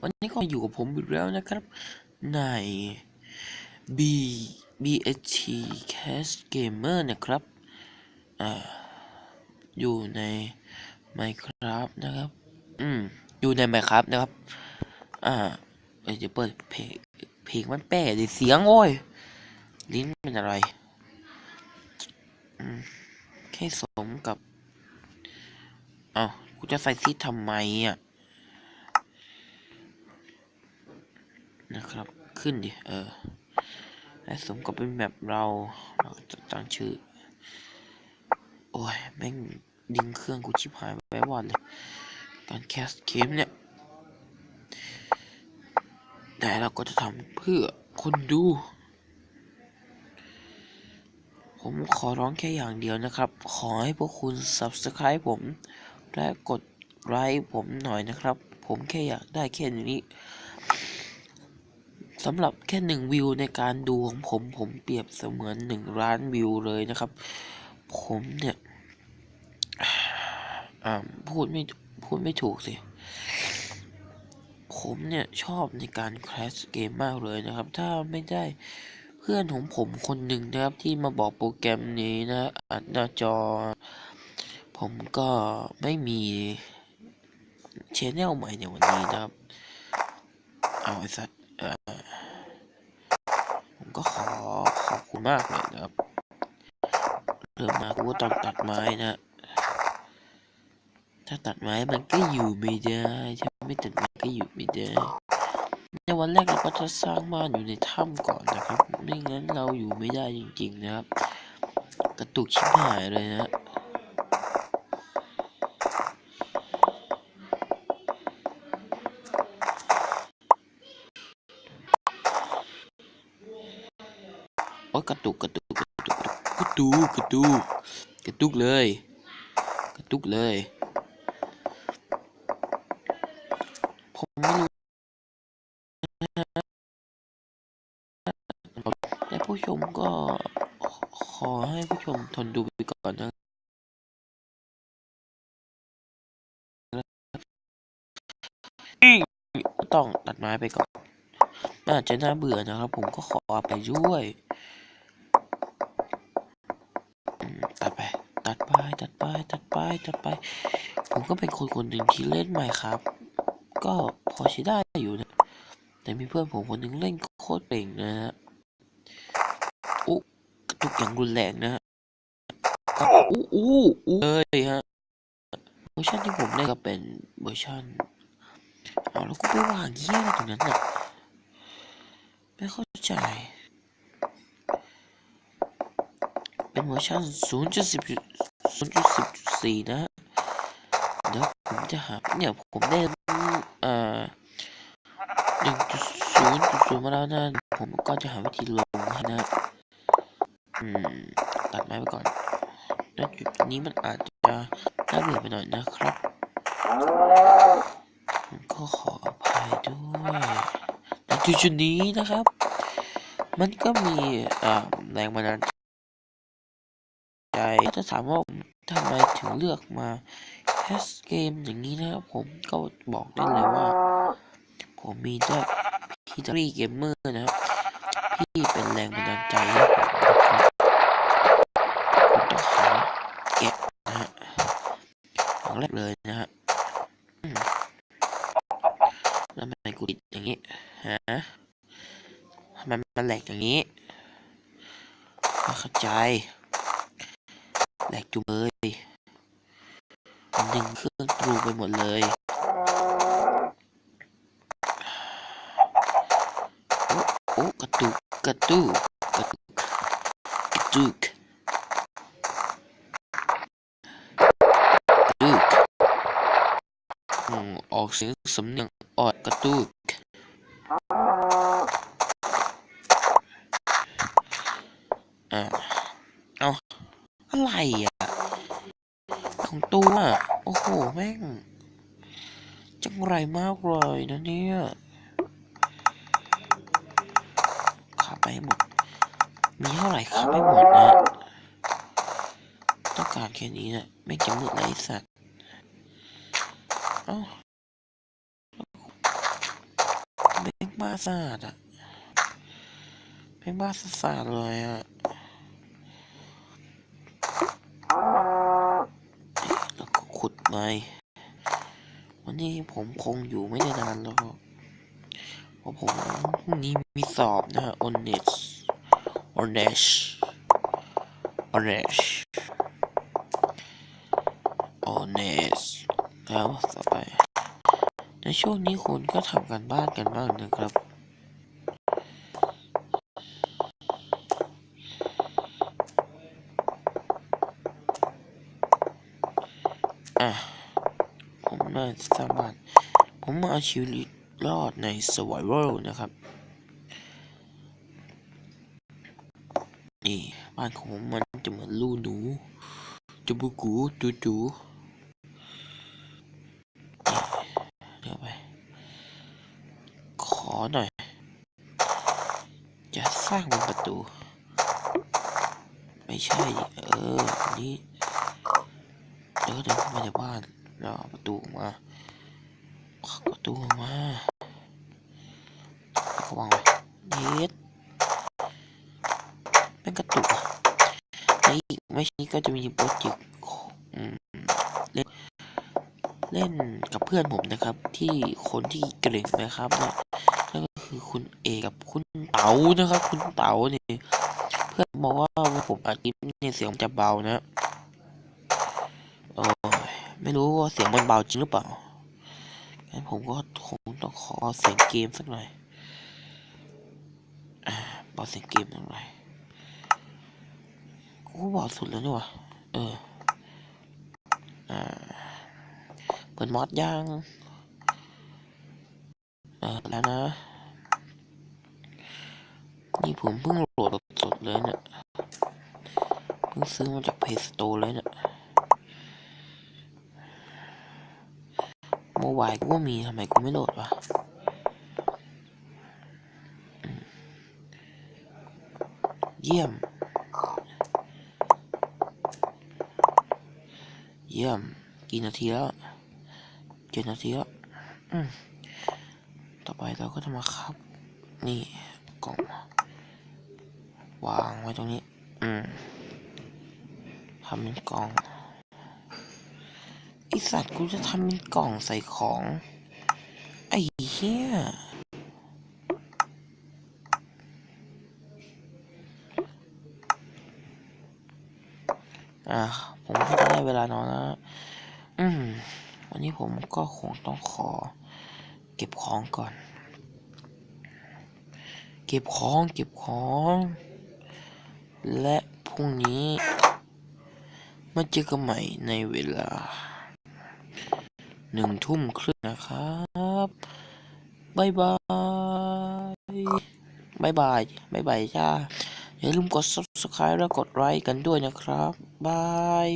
วันนี้ก็อยู่กับผมอีกแล้วนะครับ ใน B BHT Cast Gamer นะครับออยู่ใน Minecraft นะครับ อืม อยู่ใน Minecraft นะครับ อ่าเดี๋ยวเปิดเพลงเพลงมันแป้ดิเสียงโอ้ย ลิ้นเป็นอะไรแค่สมกับ เอาวกูจะใส่ซีททำไมอะ นะครับ ขึ้นดิ เออ และสมกับเป็นแบบเราเราจะตั้งชื่อ โอ้ย แม่งดิงเครื่องกูชิบหายไปวอดเลย การแคสเกมเนี่ยแต่เราก็จะทำเพื่อคนดู ผมขอร้องแค่อย่างเดียวนะครับ ขอให้พวกคุณ subscribe ผม และกดไลค์ผมหน่อยนะครับ ผมแค่อยากได้แค่นี้ สำหรับแค่หนึ่งวิวในการดูของผมผมเปรียบเสมือนหนึ่งล้านวิวเลยนะครับ ผมเนี่ยพูดไม่พูดไม่ถูกสิ ผมเนี่ยชอบในการแคสเกมมากเลยนะครับ ถ้าไม่ได้เพื่อนของผมคนหนึ่งนะครับ ที่มาบอกโปรแกรมนี้นะอัดหน้าจอ ผมก็ไม่มีชแนลใหม่ในวันนี้นะครับ เอาไอ้สัตว์เอ่อผมก็ขอขอบคุณ มากเลยนะครับ เริ่มมากูก็ต้องตัดไม้นะ ถ้าตัดไม้มันก็อยู่ไม่ได้ถ้าไม่ตัดไม้ก็อยู่ไม่ได้ในวันแรกเราก็จะสร้างบ้านอยู่ในถ้ำก่อนนะครับ ไม่งั้นเราอยู่ไม่ได้จริงๆนะครับ กระตุกชิบหายเลยนะ โอ้ยกระตุกกระตุกกระตุกกระตุกกระตุกกระตุกเลย กระตุกเลยผมไม่รู้แต่ผู้ชมก็ขอให้ผู้ชมทนดูไปก่อนนะต้องตัดไม้ไปก่อนน่าจะน่าเบื่อนะครับ ผมก็ขอไปด้วย อืมตัด ตัดไปตัดไปตัดไปตัดไป ผมก็เป็นคนคนหนึ่งที่เล่นใหม่ครับ ก็พอใช้ได้อยู่นะ แต่มีเพื่อนผมคนหนึ่งเล่นโคตรเก่งนะฮะอุ๊กระตุกอย่างรุนแรงนะฮะก็อู้อู้อู้เลยฮะเวอร์ชันที่ผมเล่นก็เป็นเวอร์ชันเอาแล้วก็ไปวางเยี่ยอะไรตรงนั้นน่ะไม่เข้าใจ เป็นเวอร์ชัน0.10 0.10.4 นะฮะเดี๋ยวผมจะหาเนี่ยผมได้เอ่อ1.0.0มาแล้วนะ ผมก็จะหาวิธีลงให้นะอืมตัดไม้ไปก่อนณจุดนี้มันอาจจะน่าเบื่อไปหน่อยนะครับผมก็ขออภัยด้วยณจุดจุดนี้นะครับ มันก็มีอ่าแรงบันดาลใจ ถ้าถามว่าทำไมถึงเลือกมาแคสเกมอย่างนี้นะครับผมก็บอกได้เลยว่า ผมมีได้พีทรีเกมเมอร์นะครับที่เป็นแรงบันดาลใจให้ผมนะครับผมต้องหาแกะนะฮะอย่างแรกเลยนะฮะแล้วทำไมกูติดอย่างนี้ฮะทำไมมันแหลกอย่างนี้ไม่เข้าใจ แหลกจุงเลยมันดึงเครื่องตรูไปหมดเลยโอ้โอ้กระตุกกระตุกกระตุกกระตุกกระตุกอออกเสียงสำเนียงออดกระตุกอ่า อะไรอะ ของตัวโอ้โห แม่ง จังไรมากเลยนะเนี่ยขับไปหมด มีเท่าไหร่ขับให้หมดนะต้องการแค่นี้นะไม่เก็บมือไรสัตว์เอ้าบ้าสาดอะแม่งบ้าสาดเลยอะแล้ว ก็ขุดไปวันนี้ผมคงอยู่ไม่ได้นานแล้วเพราะผมพรุ่งนี้มีสอบนะฮะ on net on dash on dash on net แล้วต่อไป ในช่วงนี้คุณก็ทำกันบ้านกันบ้างนะครับ อะผมน่าจะสร้างบ้านผมมาเอาชีวิตรอดใน survival นะครับ นี่บ้านของผมมันจะเหมือนลูหนูจูบูกูจูจูนี่เดี๋ยวไป ขอหน่อย จะสร้างเป็นประตู ไม่ใช่ เอออัน นี้แล้วเดินเข้ามาในบ้านเอาประตูมาประตูมาแล้วก็วางไว้เย็ดเป็นกระตุกอะนี่ไม่ใช่ก็จะมีโปรเจกต์เล่นเล่นกับเพื่อนผมนะครับ ที่คนที่เก่งนะครับเนี่ยนั่นก็คือคุณเอกับคุณเต๋านะครับ คุณเต๋าเนี่ยเพื่อนบอกว่าผมอัดคลิปเนี่ยเสียงจะเบานะ โอ้ยไม่รู้ว่าเสียงมันเบาจริงหรือเปล่างั้นผมก็คงต้องขอเสียงเกมสักหน่อยเบาเสียงเกมสักหน่อยกูเบาสุดแล้วนี่วะเออ อ่า เปิดมอดยังเออแล้วนะ นี่ผมเพิ่งโหลดสดๆเลยเนี่ยเพิ่งซื้อมาจากเพจสโตร์เลยเนี่ย โมบายกูก็มีทำไมกูไม่โหลดวะเยี่ยม เยี่ยม กี่นาทีแล้วเจ็ดนาทีแล้วอืมต่อไปเราก็จะมาครับ นี่กล่องวางไว้ตรงนี้ อืมทำเป็นกล่อง อสัตว์กูจะทำเป็นกล่องใส่ของ ไอ้เหี้ยอะผมก็ได้เวลานอนแล้ว อืม วันนี้ผมก็คงต้องขอ เก็บของก่อน เก็บของ เก็บของ และพรุ่งนี้ มาเจอกันใหม่ในเวลา หนึ่งทุ่มครึ่งนะครับบายบายบายบายบายบายจ้าอย่าลืมกด subscribe และกดไลค์กันด้วยนะครับบาย